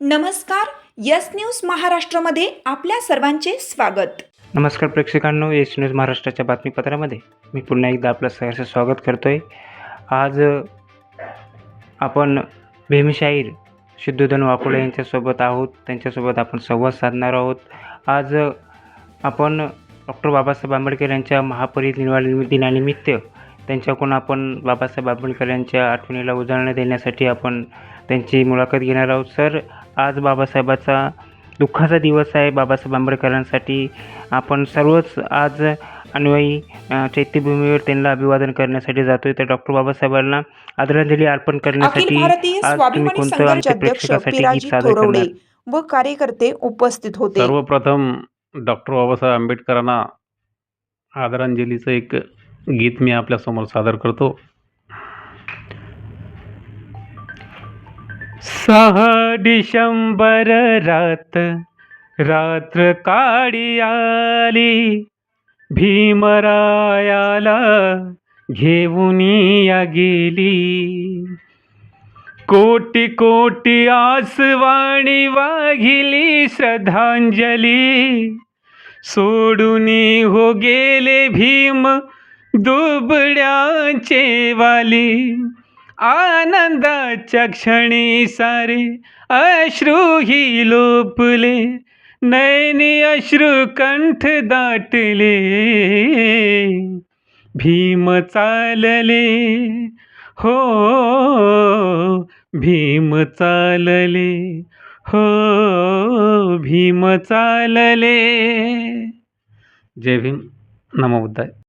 नमस्कार yes news महाराष्ट्रामध्ये आपल्या सर्वांचे स्वागत. नमस्कार प्रेक्षकांनो यस न्यूज महाराष्ट्राच्या बातमीपत्रामध्ये मी पुन्हा एकदा आपलं सगळ्याचं स्वागत करतो आहे आज आपण भीमशाहीर शुद्धोधन वाकुळे यांच्यासोबत आहोत. त्यांच्यासोबत आपण संवाद साधणार आहोत. आज आपण डॉक्टर बाबासाहेब आंबेडकर यांच्या महापरिनिर्वाण दिनानिमित्त त्यांच्याकडून आपण बाबासाहेब आंबेडकर यांच्या आठवणीला उजाळणं देण्यासाठी आपण त्यांची मुलाखत घेणार आहोत. सर आज बाबासाहेबाचा दुःखाचा दिवस आहे. बाबासाहेब आंबेडकरांसाठी आपण सर्वच आज अन्वयी अ, चैत्यभूमीवर त्यांना अभिवादन करण्यासाठी जातोय. तर डॉक्टर बाबासाहेबांना आदरांजली अर्पण अखिल करण्यासाठी भारतीय आज तुम्ही स्वाभिमानी कोणतं संघाचे आमच्या अध्यक्ष प्रेक्षकासाठी गीत पिराजी सादर करणार? व कार्यकर्ते उपस्थित होते. सर्वप्रथम डॉक्टर बाबासाहेब आंबेडकरांना आदरांजलीचं एक गीत मी आपल्यासमोर सादर करतो. सहा डिशंबर रात रात्र काळी आली. भीमरायाला घेऊन या गेली. कोटी कोटी आसवाणी वाघिली श्रद्धांजली. सोडून हो गेले भीम दुबड्याचे वाली. आनंदाच्या क्षणी सारे अश्रूही लोपले नैनी अश्रू कंठ दाटले. भीम चालले हो भीम चालले हो भीम चालले. जय भीम. नमो बुद्धाय.